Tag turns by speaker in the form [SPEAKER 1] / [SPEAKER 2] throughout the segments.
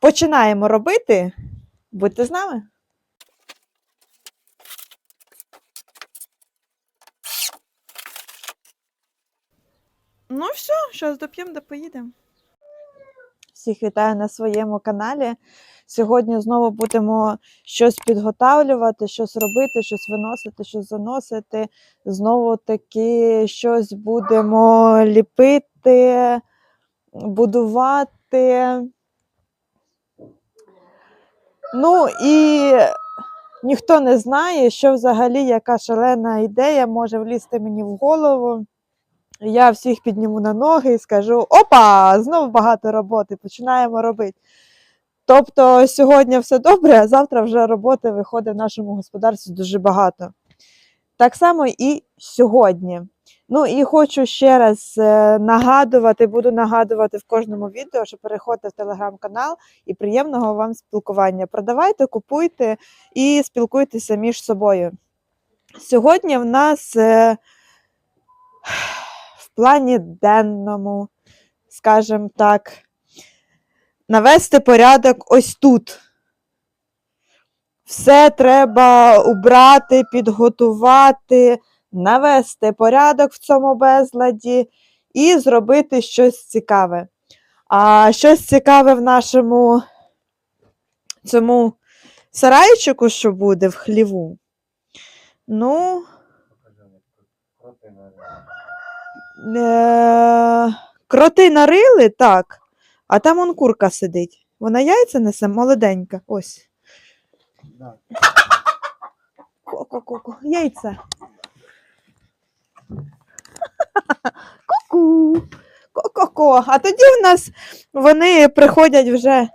[SPEAKER 1] Починаємо робити. Будьте з нами. Ну все, зараз доп'ємо, да поїдемо. Всіх вітаю на своєму каналі. Сьогодні знову будемо щось підготавлювати, щось робити, щось виносити, щось заносити. Знову таки щось будемо ліпити, будувати. Ну і ніхто не знає, що взагалі яка шалена ідея може влізти мені в голову. Я всіх підніму на ноги і скажу: опа! Знову багато роботи, починаємо робити. Тобто сьогодні все добре, а завтра вже роботи виходить в нашому господарстві дуже багато. Так само і сьогодні. Ну і хочу ще раз е, нагадувати, буду нагадувати в кожному відео, що переходьте в телеграм-канал і приємного вам спілкування. Продавайте, купуйте і спілкуйтеся між собою. Сьогодні в нас е, в плані денному, скажімо так, навести порядок ось тут. Все треба убрати, підготувати, навести порядок в цьому безладі і зробити щось цікаве. А щось цікаве в нашому цьому сарайчику, що буде в хліву. Ну, е- кроти нарили, так. А там он курка сидить. Вона яйця несе молоденька. Ось. Ко-ко-ко. Яйця. Ку-ку. Ко-ко-ко. А тоді в нас вони приходять вже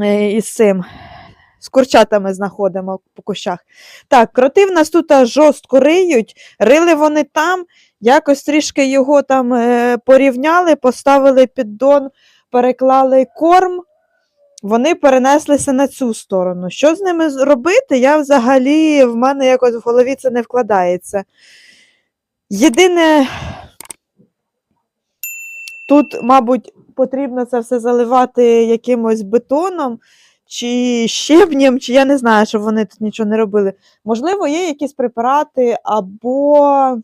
[SPEAKER 1] е, із цим. З курчатами знаходимо по кущах. Так, кроти в нас тут жорстко риють, рили вони там, якось трішки його там е, порівняли, поставили піддон, переклали корм, вони перенеслися на цю сторону. Що з ними робити? Я взагалі в мене якось в голові це не вкладається. Єдине, тут, мабуть, потрібно це все заливати якимось бетоном чи щебнем, чи я не знаю, щоб вони тут нічого не робили. Можливо, є якісь препарати або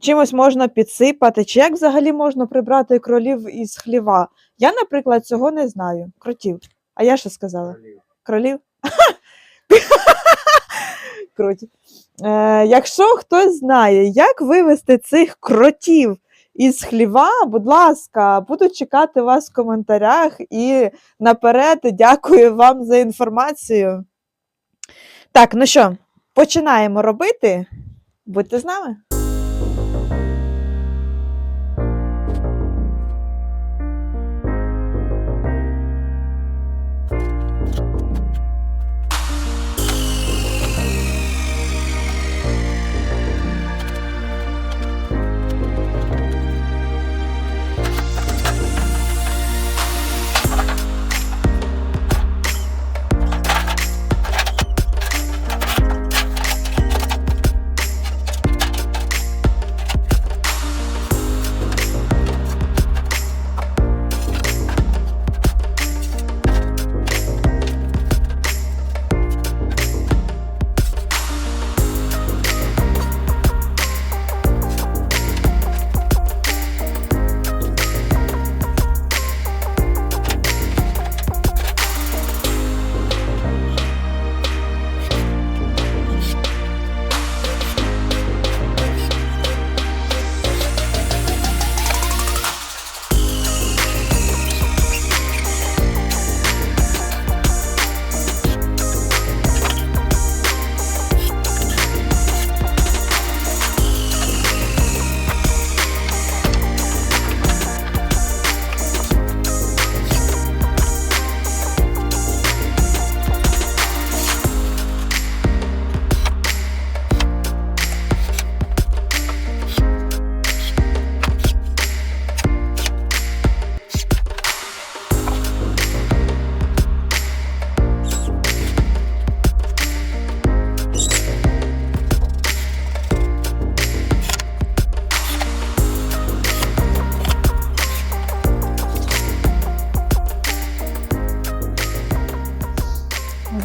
[SPEAKER 1] чимось можна підсипати, чи як взагалі можна прибрати кролів із хліва. Я, наприклад, цього не знаю. Кротів. А я що сказала? Кролів? Круті. Е, якщо хтось знає, як вивести цих кротів із хліва, будь ласка, буду чекати вас в коментарях і наперед дякую вам за інформацію. Так, ну що, починаємо робити. Будьте з нами.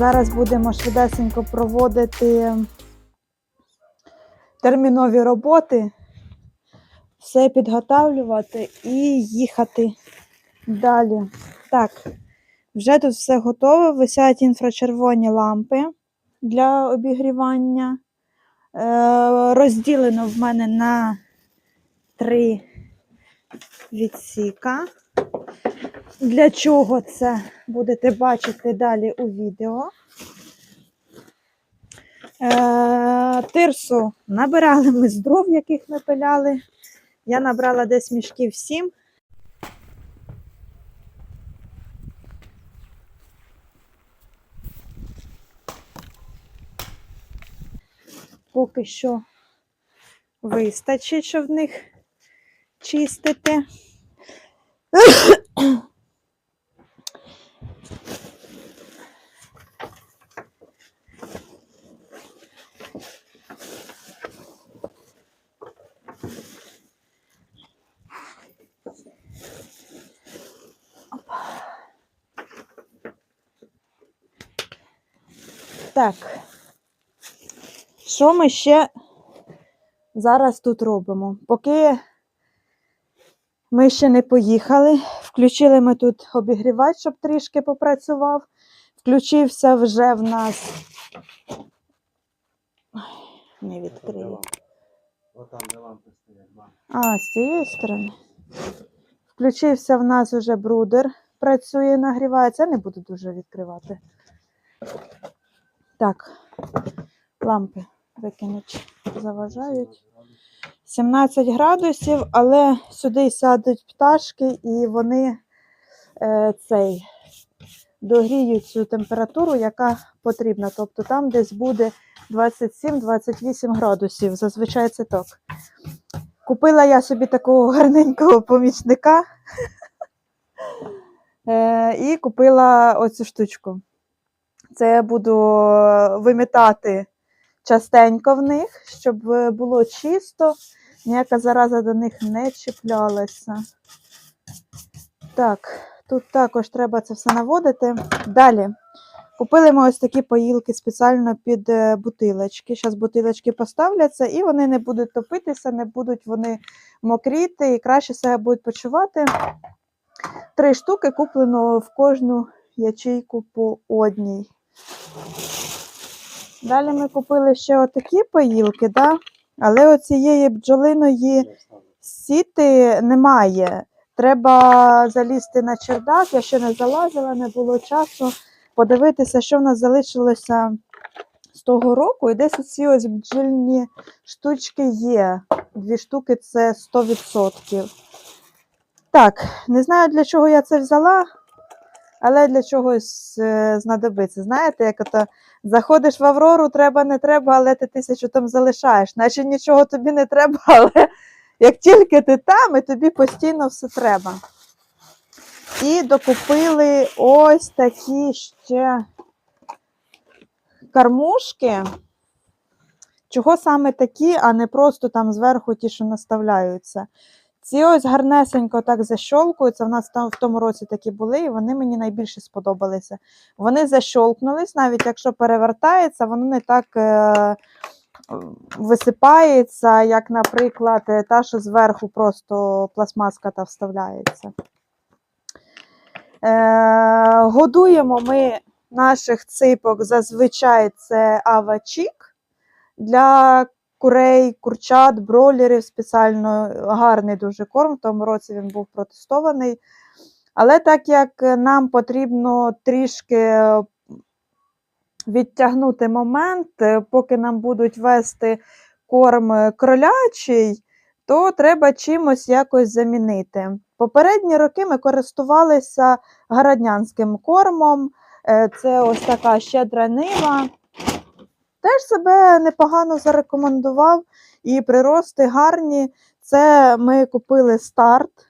[SPEAKER 1] Зараз будемо швидесенько проводити термінові роботи, все підготавлювати і їхати далі. Так, вже тут все готове. Висять інфрачервоні лампи для обігрівання. Е, розділено в мене на три відсіка. Для чого це будете бачити далі у відео. Е, тирсу набирали ми з дров, яких ми пиляли. Я набрала десь мішків 7. Поки що вистачить, щоб в них чистити. Так. Що ми ще зараз тут робимо? Поки ми ще не поїхали, включили ми тут обігрівач, щоб трішки попрацював. Включився вже в нас. Не відкрию.
[SPEAKER 2] Отам, де лампи стоять.
[SPEAKER 1] А, з цієї сторони. Включився в нас уже брудер. Працює, нагрівається. Я не буду дуже відкривати. Так, лампи викинуть, заважають. 17 градусів, але сюди сядуть пташки і вони е, цей, догріють цю температуру, яка потрібна. Тобто там десь буде 27-28 градусів. Зазвичай це так. Купила я собі такого гарненького помічника е, і купила оцю штучку. Це я буду вимітати частенько в них, щоб е, було чисто, ніяка зараза до них не чіплялася. Так, тут також треба це все наводити. Далі. Купили ми ось такі поїлки спеціально під е, бутилочки. Зараз бутилочки поставляться і вони не будуть топитися, не будуть вони мокріти і краще себе будуть почувати. Три штуки куплено в кожну ячейку по одній. Далі ми купили ще отакі поїлки, да? але оцієї бджолиної сіти немає. Треба залізти на чердак. Я ще не залазила, не було часу подивитися, що в нас залишилося з того року. І десь оці ось бджільні штучки є. Дві штуки це 100%. Так, не знаю, для чого я це взяла, але для чогось е, знадобиться. Знаєте, як ото заходиш в Аврору, треба, не треба, але ти тисячу там залишаєш. Наче нічого тобі не треба, але як тільки ти там, і тобі постійно все треба. І докупили ось такі ще кармушки. Чого саме такі, а не просто там зверху ті, що наставляються. Ці ось гарнесенько так защолкуються. В нас там в тому році такі були, і вони мені найбільше сподобалися. Вони защолкнулись, навіть якщо перевертається, воно не так е, висипається, як, наприклад, е, та, що зверху просто пластмаска та вставляється. Е, годуємо ми наших ципок зазвичай це авачік. Для курей, курчат, бройлерів спеціально гарний дуже корм. В тому році він був протестований. Але так як нам потрібно трішки відтягнути момент, е, поки нам будуть вести корм е, кролячий, то треба чимось якось замінити. Попередні роки ми користувалися городнянським кормом. Е, Це ось така щедра нива. Теж себе непогано зарекомендував і прирости гарні. Це ми купили старт.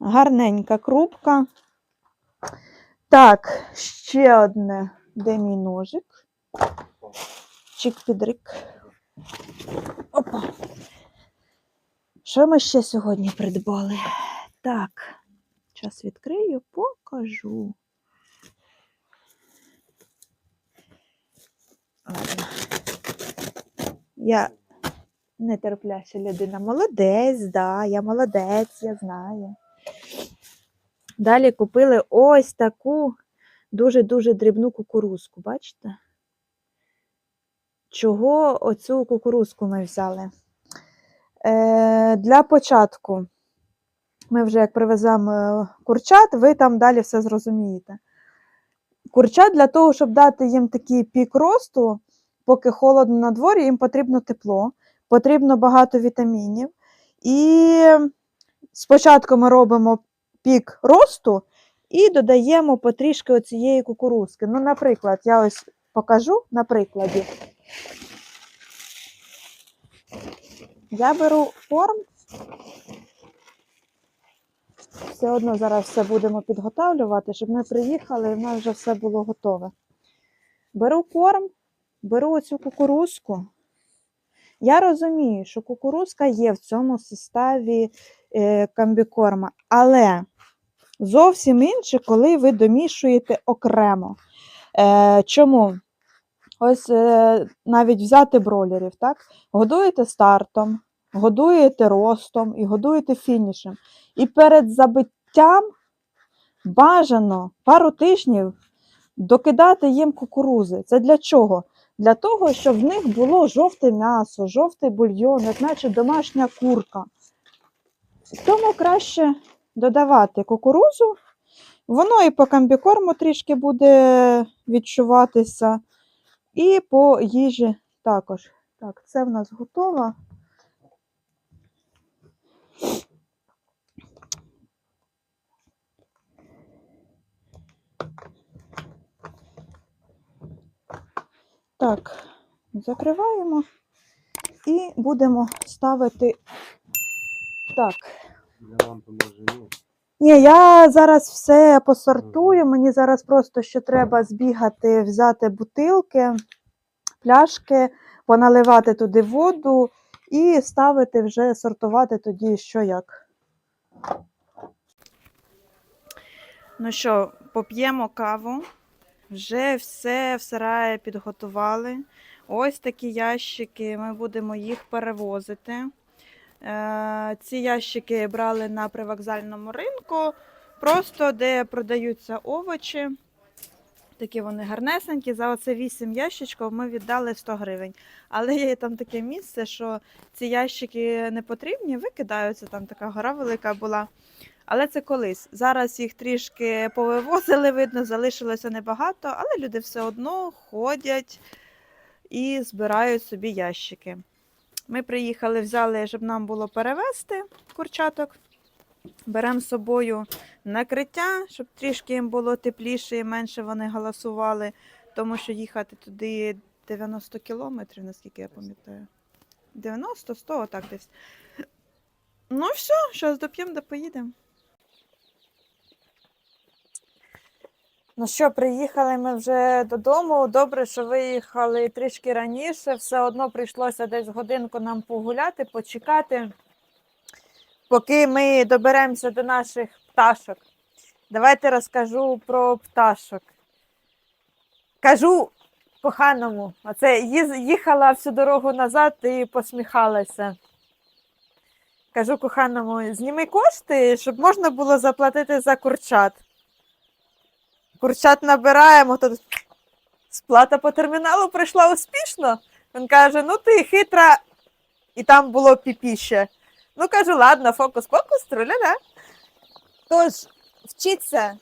[SPEAKER 1] Гарненька крупка. Так, ще одне. Де мій ножик? Чик-підрик. Опа. Що ми ще сьогодні придбали? Так, Зараз відкрию, покажу. Я нетерпляща людина. Молодець, да, я молодець, я знаю. Далі купили ось таку дуже-дуже дрібну кукурузку, бачите? Чого оцю кукурузку ми взяли? Е, для початку ми вже як привеземо е, курчат, ви там далі все зрозумієте. Курчат для того, щоб дати їм такий пік росту, поки холодно на дворі, їм потрібно тепло, потрібно багато вітамінів. І спочатку ми робимо пік росту і додаємо потрішки оцієї кукурузки. Ну, наприклад, я ось покажу на прикладі. Я беру форм. Все одно зараз все будемо підготовлювати, щоб ми приїхали і в нас вже все було готове. Беру корм, беру оцю кукурузку. Я розумію, що кукурузка є в цьому составі е, комбікорма, але зовсім інше, коли ви домішуєте окремо. Е, чому? Ось е, навіть взяти бролерів, так? Годуєте стартом, годуєте ростом і годуєте фінішем. І перед забиттям бажано пару тижнів докидати їм кукурузи. Це для чого? Для того, щоб в них було жовте м'ясо, жовтий бульйон, як наче домашня курка. Тому краще додавати кукурузу. Воно і по комбікорму трішки буде відчуватися, і по їжі також. Так, це в нас готово. Так, закриваємо і будемо ставити. Так.
[SPEAKER 2] Ні,
[SPEAKER 1] я зараз все посортую. Мені зараз просто ще треба збігати, взяти бутилки, пляшки, поналивати туди воду і ставити вже сортувати тоді, що як. Ну що, поп'ємо каву. Вже все в сараї підготували. Ось такі ящики, ми будемо їх перевозити. Е, Ці ящики брали на привокзальному ринку, просто де продаються овочі. Такі вони гарнесенькі. За оце 8 ящичків ми віддали 100 гривень. Але є там таке місце, що ці ящики не потрібні, викидаються, там така гора велика була. Але це колись. Зараз їх трішки повивозили, видно, залишилося небагато, але люди все одно ходять і збирають собі ящики. Ми приїхали, взяли, щоб нам було перевезти курчаток. Беремо з собою накриття, щоб трішки їм було тепліше і менше вони голосували, тому що їхати туди 90 кілометрів, наскільки я пам'ятаю. 90-100, отак десь. Ну все, зараз доп'ємо, да поїдемо. Ну що, приїхали ми вже додому. Добре, що виїхали трішки раніше. Все одно прийшлося десь годинку нам погуляти, почекати, поки ми доберемося до наших пташок. Давайте розкажу про пташок. Кажу коханому, оце їхала всю дорогу назад і посміхалася. Кажу коханому, зніми кошти, щоб можна було заплатити за курчат. Курчат набираємо, тут сплата по терміналу прийшла успішно. Він каже: ну ти хитра, і там було піпіще. Ну, кажу, ладно, фокус-покус, труля-да. Тож, вчіться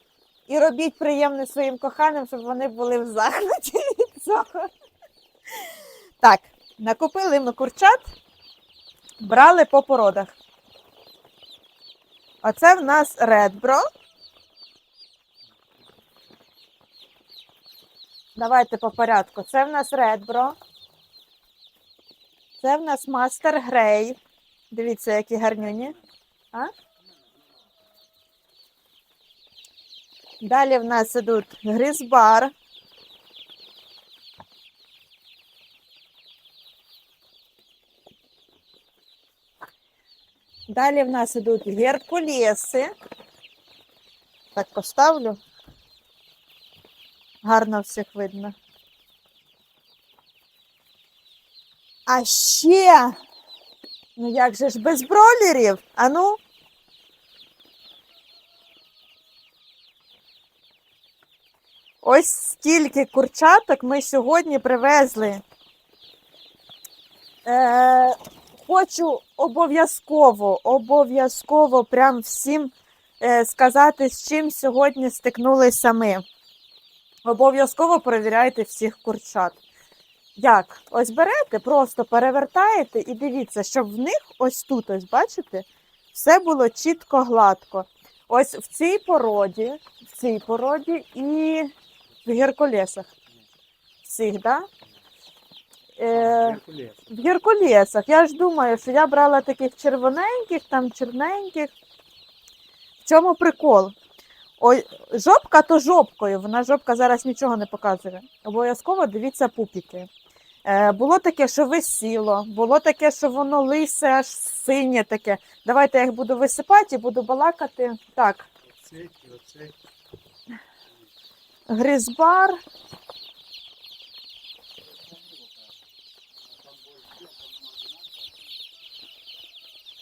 [SPEAKER 1] і робіть приємне своїм коханим, щоб вони були в захваті від цього. Так, накупили ми курчат, брали по породах. Оце в нас редбро. Давайте по порядку. Це в нас редбро. Це в нас мастер грей. Дивіться, які гарнюні. А? Далі в нас ідуть грізбар. Далі в нас ідуть геркулеси. так поставлю. Гарно всіх видно. А ще, ну як же ж без бролерів? А ну? Ось стільки курчаток ми сьогодні привезли. Е, хочу обов'язково, обов'язково прям всім е, сказати, з чим сьогодні стикнулися ми. Обов'язково перевіряйте всіх курчат. Як? Ось берете, просто перевертаєте і дивіться, щоб в них ось тут, ось бачите, все було чітко гладко. Ось в цій породі, в цій породі і в геркулесах. Всіх, да? Е, в геркулесах. Я ж думаю, що я брала таких червоненьких, там чорненьких. В чому прикол? Ой, жопка то жопкою, вона жопка зараз нічого не показує. Обов'язково дивіться пупіки. Е, було таке, що висіло, було таке, що воно лисе, аж синє таке. Давайте я їх буду висипати і буду балакати. Так,
[SPEAKER 2] Оцей оцей.
[SPEAKER 1] гризбар.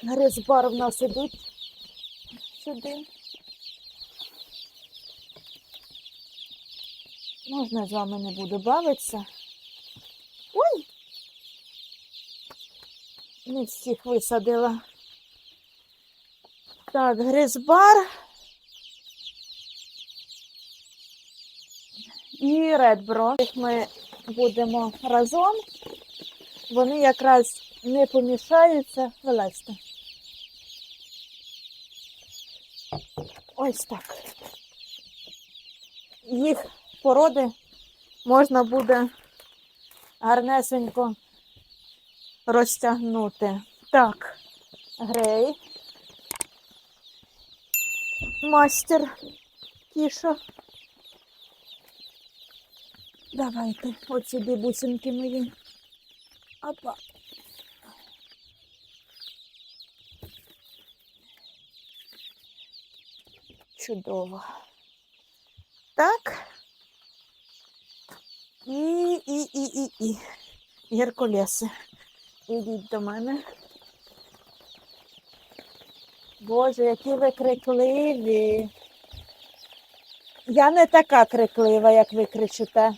[SPEAKER 1] Гризбар в нас ідуть сюди. Можна з вами не буду бавитися. Ой! Не всіх висадила. Так, гризбар. І редбро. Їх ми будемо разом. Вони якраз не помішаються. Вилазьте. Ось так. Їх породи можна буде гарнесенько розтягнути. Так, грей. Мастер Кіша. Давайте, сюди бусинки мої. Опа. Чудово. Так. І, і, і, і, і. Геркулеси. Ідіть до мене. Боже, які ви крикливі. Я не така криклива, як ви кричите.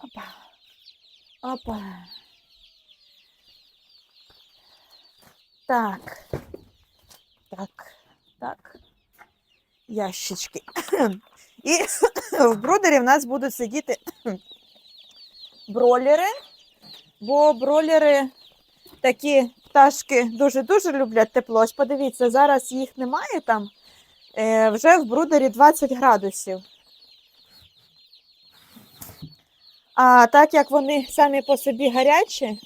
[SPEAKER 1] Опа. Опа. Так. Так. Так. Ящички. І в брудері в нас будуть сидіти бролери, бо бролери такі пташки дуже-дуже люблять тепло. Ось подивіться, зараз їх немає там. Е, вже в брудері 20 градусів. А так як вони самі по собі гарячі,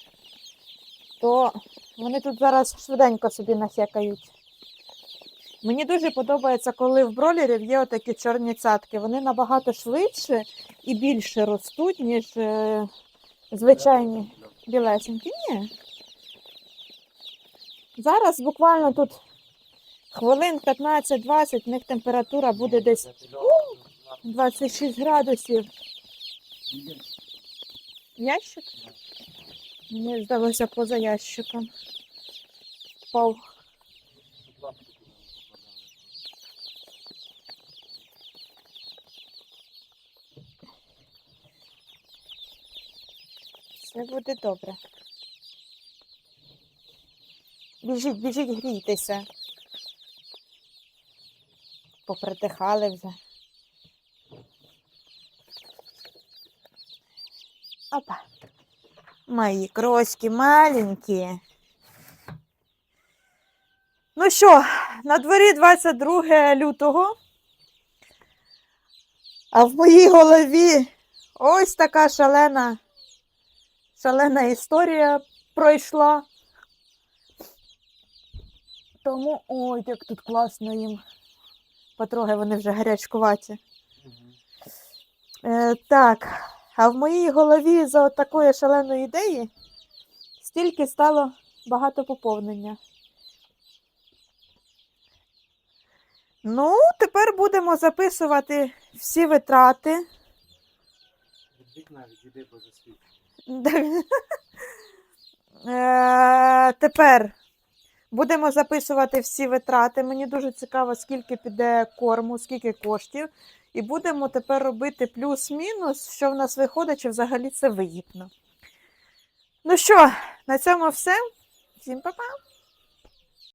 [SPEAKER 1] то вони тут зараз швиденько собі нахекають. Мені дуже подобається, коли в бролерів є отакі чорні цятки. Вони набагато швидше і більше ростуть, ніж е, звичайні білесенькі. Ні. Зараз буквально тут хвилин 15-20, в них температура буде десь 26 градусів. Ящик? Мені здалося поза ящиком. Впав. Все буде добре. Біжіть, біжіть, грійтеся. Попритихали вже. Опа. Мої кроськи маленькі. Ну що, на дворі 22 лютого. А в моїй голові ось така шалена, шалена історія пройшла. Тому, ой, як тут класно їм. Потроги вони вже гарячкуваті. Е, так, а в моїй голові за такої шаленої ідеї стільки стало багато поповнення. Ну, тепер будемо записувати всі витрати.
[SPEAKER 2] Від вікна відійди, бо засвіт.
[SPEAKER 1] Е, Тепер будемо записувати всі витрати. Мені дуже цікаво, скільки піде корму, скільки коштів. І будемо тепер робити плюс-мінус, що в нас виходить, чи взагалі це вигідно. Ну що, на цьому все. Всім па-па!